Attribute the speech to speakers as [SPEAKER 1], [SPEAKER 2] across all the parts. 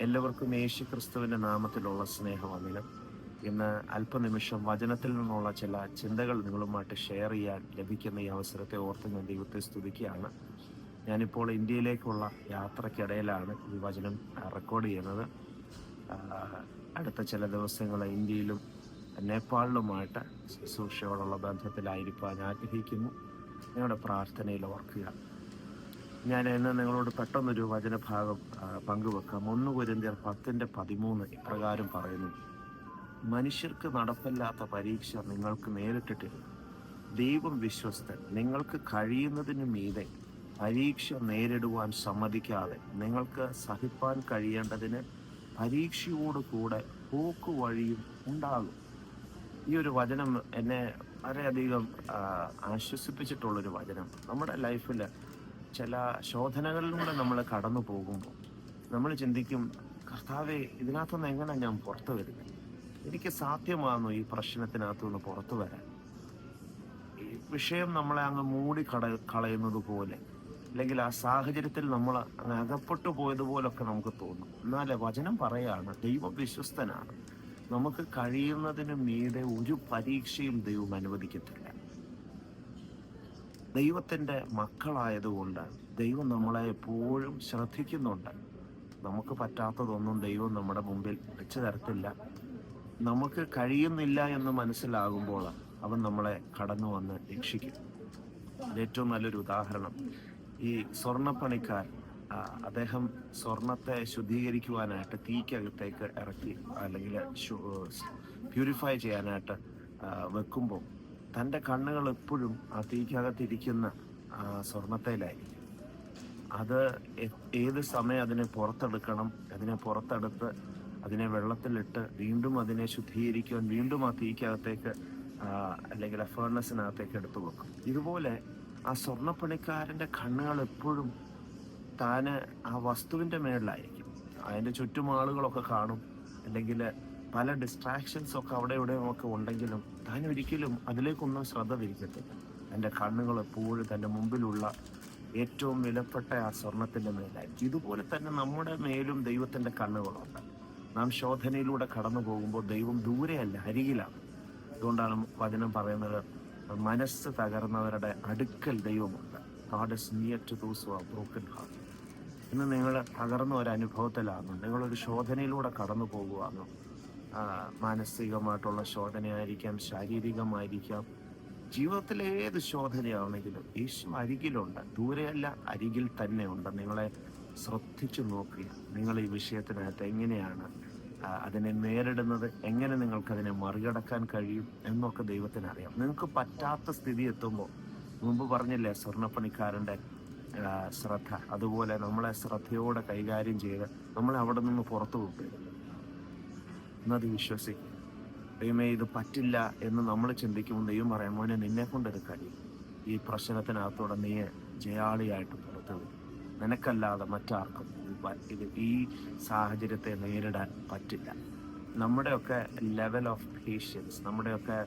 [SPEAKER 1] എല്ലാവർക്കും യേശു ക്രിസ്തുവിന്റെ നാമത്തിലുള്ള സ്നേഹവന്ദനം. ഇന്ന് അല്പനിമിഷം വചനത്തിൽ നിന്നുള്ള ചില ചിന്തകൾ നിങ്ങളുമായിട്ട് ഷെയർ ചെയ്യാൻ ലഭിക്കുന്ന ഈ അവസരത്തെ ഓർത്ത് ഞാൻ ദൈവത്തെ സ്തുതിക്കുകയാണ്. ഞാനിപ്പോൾ ഇന്ത്യയിലേക്കുള്ള യാത്രക്കിടയിലാണ് ഈ വചനം റെക്കോർഡ് ചെയ്യുന്നത്. അടുത്ത ചില ദിവസങ്ങൾ ഇന്ത്യയിലും നേപ്പാളിലുമായിട്ട് ശുശ്രൂഷയോടുള്ള ബന്ധത്തിലായിരിക്കാൻ ആഗ്രഹിക്കുന്നു. നിങ്ങളുടെ പ്രാർത്ഥനയിൽ ഓർക്കുക. ഞാൻ ഇന്ന് നിങ്ങളോട് പെട്ടെന്നൊരു വചനഭാഗം പങ്കുവെക്കാം. ഒന്ന് കുരിന്തിയർ പത്തിന്റെ പതിമൂന്ന് ഇപ്രകാരം പറയുന്നു. മനുഷ്യർക്ക് നടപ്പില്ലാത്ത പരീക്ഷ നിങ്ങൾക്ക് നേരിട്ടിട്ടില്ല. ദൈവം വിശ്വസ്തൻ. നിങ്ങൾക്ക് കഴിയുന്നതിന് മീതെ പരീക്ഷ നേരിടുവാൻ സമ്മതിക്കാതെ നിങ്ങൾക്ക് സഹിപ്പാൻ കഴിയേണ്ടതിന് പരീക്ഷയോട് കൂടെ പോക്ക് ഉണ്ടാകും. ഈ ഒരു വചനം എന്നെ വളരെയധികം ആശ്വസിപ്പിച്ചിട്ടുള്ളൊരു വചനം. നമ്മുടെ ലൈഫിൽ ചില ശോധനകളിലൂടെ നമ്മൾ കടന്നു പോകുമ്പോൾ നമ്മൾ ചിന്തിക്കും കർത്താവെ ഇതിനകത്തുനിന്ന് എങ്ങനെ ഞാൻ പുറത്തു വരുന്നത് എനിക്ക് സാധ്യമാണോ ഈ പ്രശ്നത്തിനകത്തു നിന്ന് പുറത്തു വരാൻ? ഈ വിഷയം നമ്മളെ അങ്ങ് മൂടി കട കളയുന്നത് പോലെ അല്ലെങ്കിൽ ആ സാഹചര്യത്തിൽ നമ്മൾ അങ്ങ് അകപ്പെട്ടു പോയതുപോലൊക്കെ നമുക്ക് തോന്നും. എന്നാലേ വചനം പറയാണ് ദൈവം വിശ്വസ്തനാണ്. നമുക്ക് കഴിയുന്നതിന് മീതെ ഒരു പരീക്ഷയും ദൈവം അനുവദിക്കത്തില്ല. ദൈവത്തിന്റെ മക്കളായതുകൊണ്ട് ദൈവം നമ്മളെ എപ്പോഴും ശ്രദ്ധിക്കുന്നുണ്ട്. നമുക്ക് പറ്റാത്തതൊന്നും ദൈവം നമ്മുടെ മുമ്പിൽ വെച്ച് തരത്തില്ല. നമുക്ക് കഴിയുന്നില്ല എന്ന് മനസ്സിലാകുമ്പോൾ അവൻ നമ്മളെ കടന്നു വന്ന് രക്ഷിക്കും. ഏറ്റവും നല്ലൊരു ഉദാഹരണം. ഈ സ്വർണപ്പണിക്കാർ അദ്ദേഹം സ്വർണത്തെ ശുദ്ധീകരിക്കുവാനായിട്ട് തീക്കകത്തേക്ക് ഇറക്കി അല്ലെങ്കിൽ പ്യൂരിഫൈ ചെയ്യാനായിട്ട് വെക്കുമ്പോൾ തന്റെ കണ്ണുകൾ എപ്പോഴും ആ തീക്കകത്തിരിക്കുന്ന സ്വർണത്തേലായിരിക്കും. അത് ഏത് സമയം അതിനെ പുറത്തെടുക്കണം അതിനെ പുറത്തെടുത്ത് അതിനെ വെള്ളത്തിലിട്ട് വീണ്ടും അതിനെ ശുദ്ധീകരിക്കുവാൻ വീണ്ടും ആ തീക്കകത്തേക്ക് അല്ലെങ്കിൽ ആ ഫേർണസിനകത്തേക്ക് എടുത്തു വെക്കും. ഇതുപോലെ ആ സ്വർണപ്പണിക്കാരന്റെ കണ്ണുകൾ എപ്പോഴും താന് ആ വസ്തുവിന്റെ മേളിലായിരിക്കും. അതിന്റെ ചുറ്റും ആളുകളൊക്കെ കാണും. അല്ലെങ്കിൽ പല ഡിസ്ട്രാക്ഷൻസ് ഒക്കെ അവിടെ ഇവിടെ ഒക്കെ ഉണ്ടെങ്കിലും താൻ ഒരിക്കലും അതിലേക്കൊന്നും ശ്രദ്ധ തിരിക്കത്തില്ല. എന്റെ കണ്ണുകൾ എപ്പോഴും തന്റെ മുമ്പിലുള്ള ഏറ്റവും വിലപ്പെട്ട ആ സ്വർണത്തിന്റെ മേലായിരിക്കും. ഇതുപോലെ തന്നെ നമ്മുടെ മേലും ദൈവത്തിന്റെ കണ്ണുകളുണ്ട്. നാം ശോധനയിലൂടെ കടന്നു പോകുമ്പോൾ ദൈവം ദൂരെയല്ല അരികിലാണ്. അതുകൊണ്ടാണ് വചനം പറയുന്നത് മനസ്സ് തകർന്നവരുടെ അടുക്കൽ ദൈവമുണ്ട്. God is near to those who are broken heart ഇന്ന് നിങ്ങൾ തകർന്ന ഒരു അനുഭവത്തിലാകുന്നു നിങ്ങളൊരു ശോധനയിലൂടെ കടന്നു പോകുവാണ് മാനസികമായിട്ടുള്ള ശോധനയായിരിക്കാം ശാരീരികമായിരിക്കാം. ജീവിതത്തിലെ ഏത് ശോധനയാണെങ്കിലും യേശു അരികിലുണ്ട്. ദൂരെയല്ല അരികിൽ തന്നെ ഉണ്ട് നിങ്ങളെ ശ്രദ്ധിച്ചു നോക്കുക. നിങ്ങൾ ഈ വിഷയത്തിനകത്ത് എങ്ങനെയാണ് അതിനെ നേരിടുന്നത് എങ്ങനെ നിങ്ങൾക്ക് അതിനെ മറികടക്കാൻ കഴിയും എന്നൊക്കെ ദൈവത്തിന് അറിയാം നിങ്ങൾക്ക് പറ്റാത്ത സ്ഥിതി എത്തുമ്പോൾ മുമ്പ് പറഞ്ഞില്ലേ സ്വർണപ്പണിക്കാരന്റെ ശ്രദ്ധ. അതുപോലെ നമ്മളെ ശ്രദ്ധയോടെ കൈകാര്യം ചെയ്ത് നമ്മളെ അവിടെ നിന്ന് പുറത്തു കൊണ്ടുവരും എന്നത് വിശ്വസിക്കും. ദൈവമേ ഇത് പറ്റില്ല എന്ന് നമ്മൾ ചിന്തിക്കുമ്പോൾ ദൈവം പറയാം മോനെ നിന്നെ കൊണ്ടൊരു കഴിയും ഈ പ്രശ്നത്തിനകത്തോടെ നീ ജയാളിയായിട്ട് പുറത്തു വരും. നിനക്കല്ലാതെ മറ്റാർക്കും ഇത് ഈ സാഹചര്യത്തെ നേരിടാൻ പറ്റില്ല. നമ്മുടെയൊക്കെ ലെവൽ ഓഫ് പേഷ്യൻസ് നമ്മുടെയൊക്കെ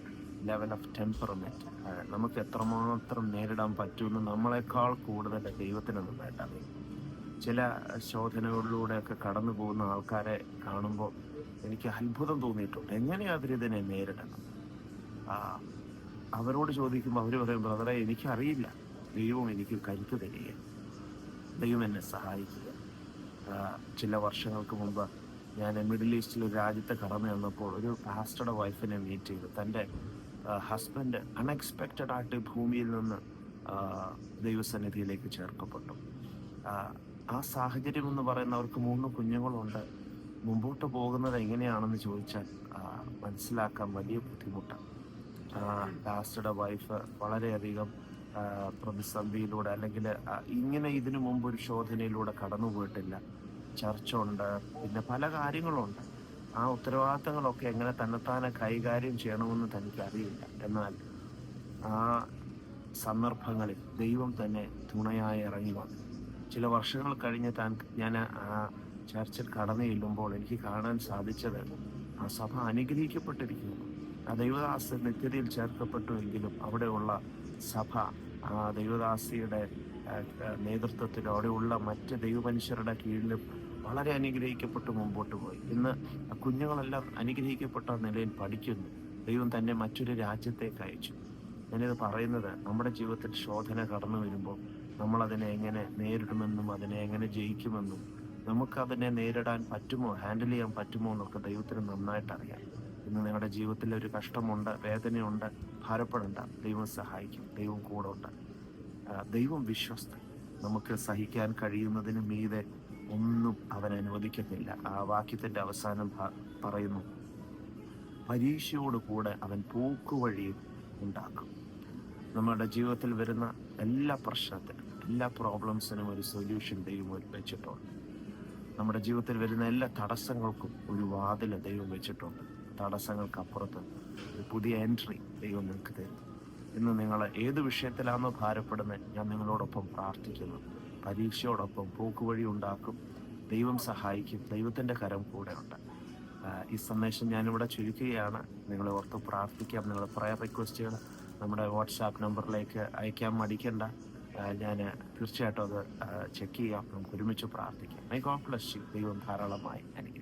[SPEAKER 1] ലെവൽ ഓഫ് ടെമ്പറമെന്റ് നമുക്ക് എത്രമാത്രം നേരിടാൻ പറ്റുമെന്ന് നമ്മളെക്കാൾ കൂടുതൽ ദൈവത്തിന് നന്നായിട്ട് ചില ശോധനകളിലൂടെയൊക്കെ കടന്നു പോകുന്ന ആൾക്കാരെ കാണുമ്പോൾ എനിക്ക് അത്ഭുതം തോന്നിയിട്ടുണ്ട്. എങ്ങനെയാ അവരിതിനെ നേരിടണം? ആ, അവരോട് ചോദിക്കുമ്പോൾ അവർ പറയും ബ്രദറെ എനിക്കറിയില്ല. ദൈവം എനിക്ക് കരുത്ത് തരിക ദൈവം എന്നെ സഹായിക്കുക. ചില വർഷങ്ങൾക്ക് മുമ്പ് ഞാൻ മിഡിൽ ഈസ്റ്റിലെ രാജ്യത്തെ കടന്നു ചെന്നപ്പോൾ ഒരു പാസ്റ്ററുടെ വൈഫിനെ മീറ്റ് ചെയ്തു. തന്റെ ഹസ്ബൻഡ് അൺഎക്സ്പെക്റ്റഡ് ആയിട്ട് ഭൂമിയിൽ നിന്ന് ദൈവസന്നിധിയിലേക്ക് ചേർക്കപ്പെട്ടു. ആ സാഹചര്യം എന്ന് പറയുന്ന അവർക്ക് മൂന്ന് കുഞ്ഞുങ്ങളുണ്ട്. മുമ്പോട്ട് പോകുന്നത് എങ്ങനെയാണെന്ന് ചോദിച്ചാൽ മനസ്സിലാക്കാൻ വലിയ ബുദ്ധിമുട്ടാണ് ലാസ്റ്റയുടെ വൈഫ് വളരെയധികം പ്രതിസന്ധിയിലൂടെ അല്ലെങ്കിൽ ഇങ്ങനെ ഇതിനു മുമ്പ് ഒരു ശോധനയിലൂടെ കടന്നു പോയിട്ടില്ല ചർച്ചുണ്ട് പിന്നെ പല കാര്യങ്ങളുണ്ട്. ആ ഉത്തരവാദിത്തങ്ങളൊക്കെ എങ്ങനെ തന്നെത്താനെ കൈകാര്യം ചെയ്യണമെന്ന് തനിക്ക് അറിയില്ല എന്നാൽ ആ സന്ദർഭങ്ങളിൽ ദൈവം തന്നെ തുണയായി ഇറങ്ങി വന്നു. ചില വർഷങ്ങൾ കഴിഞ്ഞ് താൻ ഞാൻ ചർച്ചിൽ കടന്നു ചെല്ലുമ്പോൾ എനിക്ക് കാണാൻ സാധിച്ചത് ആ സഭ അനുഗ്രഹിക്കപ്പെട്ടിരിക്കുന്നു. ആ ദൈവദാസ് നിത്യതയിൽ ചേർക്കപ്പെട്ടു എങ്കിലും അവിടെയുള്ള സഭ ആ ദൈവദാസിയുടെ നേതൃത്വത്തിൽ അവിടെയുള്ള മറ്റ് ദൈവമനുഷ്യരുടെ കീഴിലും വളരെ അനുഗ്രഹിക്കപ്പെട്ട് മുമ്പോട്ട് പോയി. ഇന്ന് കുഞ്ഞുങ്ങളെല്ലാം അനുഗ്രഹിക്കപ്പെട്ട നിലയിൽ പഠിക്കുന്നു. ദൈവം തന്നെ മറ്റൊരു രാജ്യത്തേക്ക് അയച്ചു. ഞാനിത് പറയുന്നത് നമ്മുടെ ജീവിതത്തിൽ ശോധന കടന്നു വരുമ്പോൾ നമ്മൾ അതിനെ എങ്ങനെ നേരിടുമെന്നും അതിനെ എങ്ങനെ ജയിക്കുമെന്നും നമുക്ക് അതിനെ നേരിടാൻ പറ്റുമോ? ഹാൻഡിൽ ചെയ്യാൻ പറ്റുമോ എന്നൊക്കെ ദൈവത്തിന് നന്നായിട്ട് അറിയാം ഇന്ന് നിങ്ങളുടെ ജീവിതത്തിൽ ഒരു കഷ്ടമുണ്ട് വേദനയുണ്ട് ഭാരപ്പെടേണ്ട. ദൈവം സഹായിക്കും. ദൈവം കൂടെ ഉണ്ട്. ദൈവം വിശ്വസ്ത നമുക്ക് സഹിക്കാൻ കഴിയുന്നതിന് മീതെ ഒന്നും അവൻ അനുവദിക്കുന്നില്ല. ആ വാക്യത്തിന്റെ അവസാനം പറയുന്നു പരീക്ഷയോട് കൂടെ അവൻ പോക്കുവഴിയും ഉണ്ടാക്കും. നമ്മുടെ ജീവിതത്തിൽ വരുന്ന എല്ലാ പ്രശ്നത്തിനും എല്ലാ പ്രോബ്ലംസിനും ഒരു സൊല്യൂഷൻ ദൈവം വെച്ചിട്ടുണ്ട്. നമ്മുടെ ജീവിതത്തിൽ വരുന്ന എല്ലാ തടസ്സങ്ങൾക്കും ഒരു വാതിൽ ദൈവം വെച്ചിട്ടുണ്ട്. തടസ്സങ്ങൾക്ക് അപ്പുറത്ത് ഒരു പുതിയ എൻട്രി ദൈവം നിങ്ങൾക്ക് തരും. ഇന്ന് നിങ്ങൾ ഏത് വിഷയത്തിലാണോ ഭാരപ്പെടുന്നത് ഞാൻ നിങ്ങളോടൊപ്പം പ്രാർത്ഥിക്കുന്നു. പരീക്ഷയോടൊപ്പം പോക്കുവഴി ഉണ്ടാക്കും. ദൈവം സഹായിക്കും. ദൈവത്തിന്റെ കരം കൂടെ ഉണ്ട്. ഈ സന്ദേശം ഞാനിവിടെ ചുരുക്കുകയാണ്. നിങ്ങളെ ഓർത്ത് പ്രാർത്ഥിക്കാം. നിങ്ങളുടെ പ്രയർ റിക്വസ്റ്റുകൾ നമ്മുടെ വാട്സാപ്പ് നമ്പറിലേക്ക് അയക്കാൻ മടിക്കണ്ട. ഞാൻ തീർച്ചയായിട്ടും അത് ചെക്ക് ചെയ്യാം. നമുക്ക് ഒരുമിച്ച് പ്രാർത്ഥിക്കാം. My god bless you. ദൈവം ധാരാളമായി. അനുഗ്രഹിക്കട്ടെ